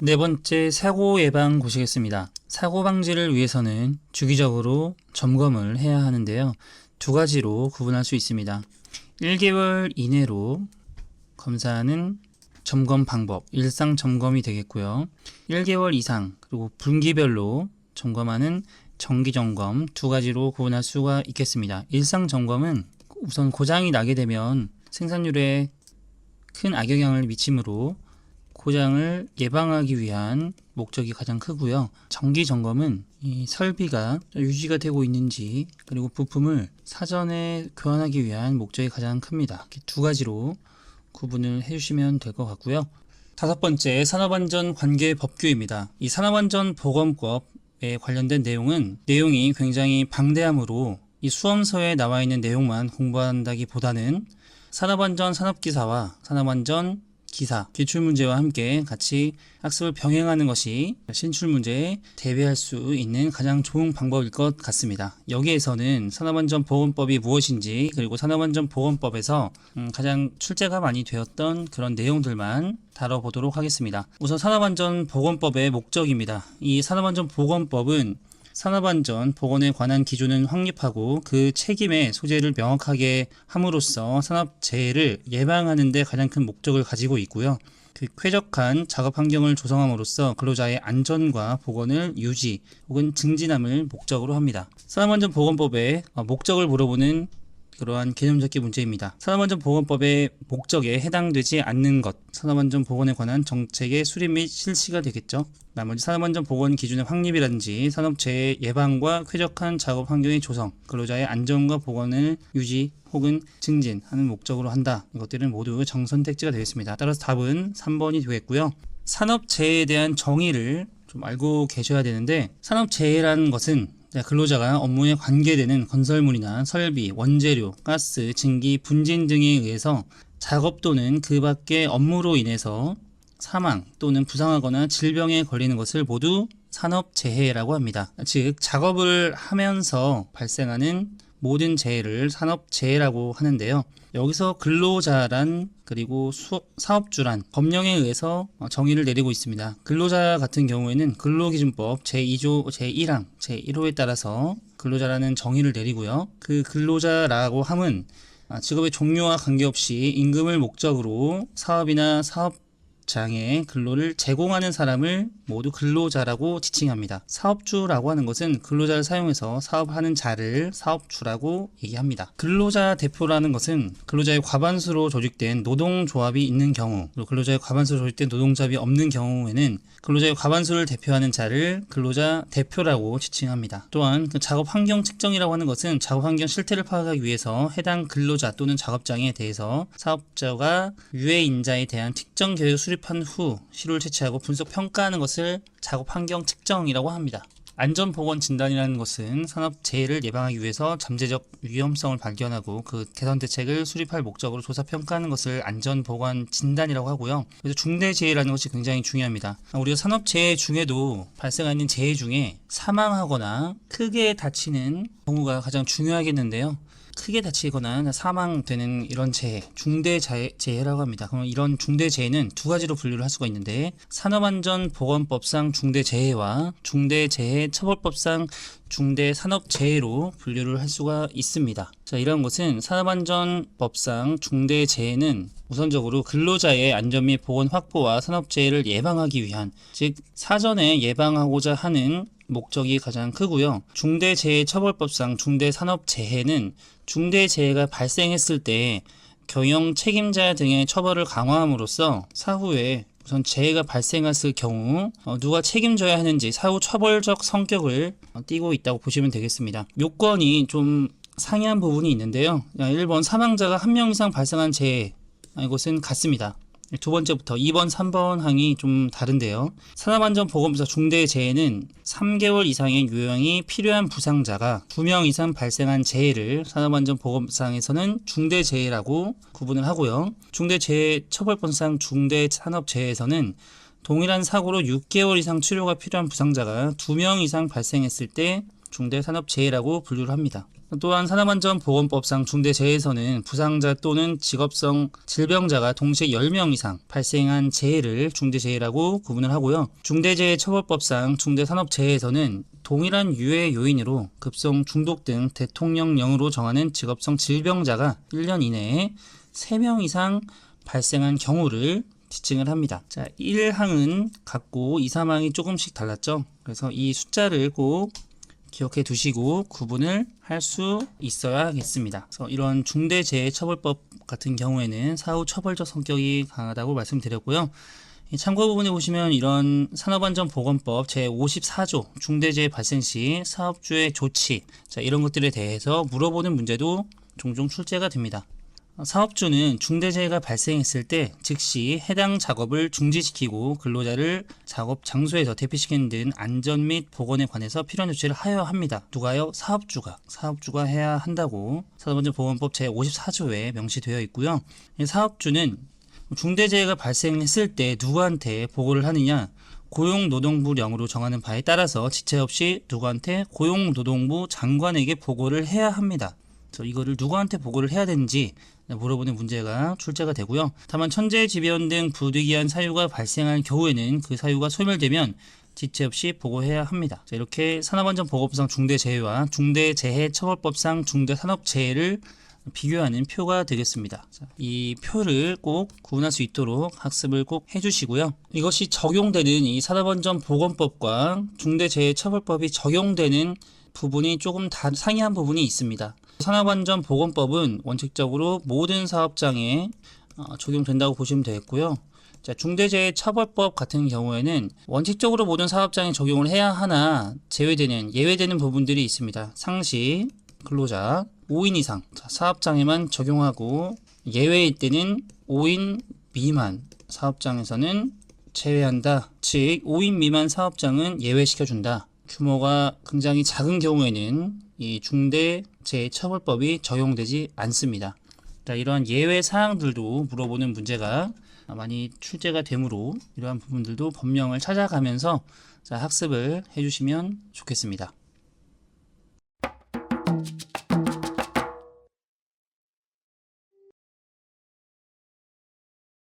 네 번째 사고 예방 보시겠습니다. 사고 방지를 위해서는 주기적으로 점검을 해야 하는데요. 두 가지로 구분할 수 있습니다. 1개월 이내로 검사하는 점검 방법, 일상 점검이 되겠고요. 1개월 이상, 그리고 분기별로 점검하는 정기 점검 두 가지로 구분할 수가 있겠습니다. 일상 점검은 우선 고장이 나게 되면 생산률에 큰 악영향을 미치므로 고장을 예방하기 위한 목적이 가장 크고요. 정기 점검은 이 설비가 유지가 되고 있는지 그리고 부품을 사전에 교환하기 위한 목적이 가장 큽니다. 이렇게 두 가지로 구분을 해주시면 될 것 같고요. 다섯 번째 산업안전 관계 법규입니다. 이 산업안전 보건법에 관련된 내용은 내용이 굉장히 방대하므로 이 수험서에 나와 있는 내용만 공부한다기보다는 산업안전 산업기사와 산업안전 기사, 기출문제와 함께 같이 학습을 병행하는 것이 신출문제에 대비할 수 있는 가장 좋은 방법일 것 같습니다. 여기에서는 산업안전보건법이 무엇인지 그리고 산업안전보건법에서 음, 가장 출제가 많이 되었던 그런 내용들만 다뤄보도록 하겠습니다. 우선 산업안전보건법의 목적입니다. 이 산업안전보건법은 산업안전 보건에 관한 기준은 확립하고 그 책임의 소재를 명확하게 함으로써 산업재해를 예방하는 데 가장 큰 목적을 가지고 있고요. 그 쾌적한 작업 환경을 조성함으로써 근로자의 안전과 보건을 유지 혹은 증진함을 목적으로 합니다. 산업안전보건법의 어, 목적을 물어보는 그러한 개념 잡기 문제입니다. 산업안전 보건법의 목적에 해당되지 않는 것, 산업안전 보건에 관한 정책의 수립 및 실시가 되겠죠. 나머지 산업안전 보건 기준의 확립이라든지 산업재해 예방과 쾌적한 작업 환경의 조성, 근로자의 안전과 보건을 유지 혹은 증진하는 목적으로 한다. 이것들은 모두 정선택지가 되겠습니다. 따라서 답은 3번이 되겠고요. 산업재해에 대한 정의를 좀 알고 계셔야 되는데 산업재해라는 것은 네, 근로자가 업무에 관계되는 건설물이나 설비, 원재료, 가스, 증기, 분진 등에 의해서 작업 또는 그 밖의 업무로 인해서 사망 또는 부상하거나 질병에 걸리는 것을 모두 산업재해라고 합니다. 즉, 작업을 하면서 발생하는 모든 재해를 산업재해라고 하는데요. 여기서 근로자란 그리고 수, 사업주란 법령에 의해서 어, 정의를 내리고 있습니다. 근로자 같은 경우에는 근로기준법 제2조 제1항 제1호에 따라서 근로자라는 정의를 내리고요. 그 근로자라고 함은 아, 직업의 종류와 관계없이 임금을 목적으로 사업이나 사업 장의 근로를 제공하는 사람을 모두 근로자라고 지칭합니다. 사업주라고 하는 것은 근로자를 사용해서 사업하는 자를 사업주라고 얘기합니다. 근로자 대표라는 것은 근로자의 과반수로 조직된 노동조합이 있는 경우, 근로자의 과반수로 조직된 노동조합이 없는 경우에는 근로자의 과반수를 대표하는 자를 근로자 대표라고 지칭합니다. 또한 그 작업 환경 측정이라고 하는 것은 작업 환경 실태를 파악하기 위해서 해당 근로자 또는 작업장에 대해서 사업자가 유해 인자에 대한 특정 계획을 수립한 후 시료를 채취하고 분석 평가하는 것을 작업 환경 측정이라고 합니다. 안전보건 진단이라는 것은 산업 재해를 예방하기 위해서 잠재적 위험성을 발견하고 그 개선 대책을 수립할 목적으로 조사 평가하는 것을 안전보건 진단이라고 하고요. 그래서 중대 재해라는 것이 굉장히 중요합니다. 우리가 산업 재해 중에도 발생하는 재해 중에 사망하거나 크게 다치는 경우가 가장 중요하겠는데요. 크게 다치거나 사망되는 이런 재해, 중대 재해, 재해라고 합니다. 그럼 이런 중대 재해는 두 가지로 분류를 할 수가 있는데 산업안전보건법상 중대 재해와 중대 재해 처벌법상 중대 산업 재해로 분류를 할 수가 있습니다. 자, 이런 것은 산업안전법상 중대 재해는 우선적으로 근로자의 안전 및 보건 확보와 산업 재해를 예방하기 위한 즉 사전에 예방하고자 하는 목적이 가장 크고요. 중대재해처벌법상 중대산업재해는 중대재해가 발생했을 때 경영 책임자 등의 처벌을 강화함으로써 사후에 우선 재해가 발생했을 경우 어, 누가 책임져야 하는지 사후 처벌적 성격을 어, 띠고 있다고 보시면 되겠습니다. 요건이 좀 상이한 부분이 있는데요. 1번 사망자가 한 명 이상 발생한 재해 이것은 같습니다. 두 번째부터 2번, 3번 항이 좀 다른데요. 산업안전보건부사 중대재해는 3개월 이상의 요양이 필요한 부상자가 2명 이상 발생한 재해를 산업안전보건부상에서는 중대재해라고 구분을 하고요. 중대재해 처벌법상 중대산업재해에서는 동일한 사고로 6개월 이상 치료가 필요한 부상자가 2명 이상 발생했을 때 중대산업재해라고 분류를 합니다. 또한 산업안전보건법상 중대재해에서는 부상자 또는 직업성 질병자가 동시에 10명 이상 발생한 재해를 중대재해라고 구분을 하고요. 중대재해처벌법상 중대산업재해에서는 동일한 유해 요인으로 급성 중독 등 대통령령으로 정하는 직업성 질병자가 1년 이내에 3명 이상 발생한 경우를 지칭을 합니다. 자, 1항은 같고 2, 3항이 조금씩 달랐죠. 그래서 이 숫자를 꼭 기억해 두시고 구분을 할 수 있어야겠습니다. 그래서 이런 중대재해처벌법 같은 경우에는 사후 처벌적 성격이 강하다고 말씀드렸고요. 이 참고 부분에 보시면 이런 산업안전보건법 제54조 중대재해 발생 시 사업주의 조치 자, 이런 것들에 대해서 물어보는 문제도 종종 출제가 됩니다. 사업주는 중대재해가 발생했을 때 즉시 해당 작업을 중지시키고 근로자를 작업 장소에서 대피시키는 등 안전 및 보건에 관해서 필요한 조치를 하여야 합니다. 누가요? 사업주가. 사업주가 해야 한다고 산업안전보건법 제54조에 명시되어 있고요. 이 사업주는 중대재해가 발생했을 때 누구한테 보고를 하느냐? 고용노동부령으로 정하는 바에 따라서 지체 없이 누구한테 고용노동부 장관에게 보고를 해야 합니다. 그래서 이거를 누구한테 보고를 해야 되는지 물어보는 문제가 출제가 되고요. 다만 천재 지변 등 부득이한 사유가 발생한 경우에는 그 사유가 소멸되면 지체 없이 보고해야 합니다. 자, 이렇게 산업안전보건법상 중대재해와 중대재해처벌법상 중대산업재해를 비교하는 표가 되겠습니다. 자, 이 표를 꼭 구분할 수 있도록 학습을 꼭 해주시고요. 이것이 적용되는 이 산업안전보건법과 중대재해처벌법이 적용되는 부분이 조금 다 상이한 부분이 있습니다. 산업안전 보건법은 원칙적으로 모든 사업장에 어, 적용된다고 보시면 되겠고요. 자, 중대재해처벌법 같은 경우에는 원칙적으로 모든 사업장에 적용을 해야 하나 제외되는 예외되는 부분들이 있습니다. 상시 근로자 5인 이상 자, 사업장에만 적용하고 예외일 때는 5인 미만 사업장에서는 제외한다. 즉 5인 미만 사업장은 예외시켜준다. 규모가 굉장히 작은 경우에는 이 중대재해처벌법이 적용되지 않습니다. 자, 이러한 예외 사항들도 물어보는 문제가 많이 출제가 되므로 이러한 부분들도 법령을 찾아가면서 자, 학습을 해주시면 좋겠습니다.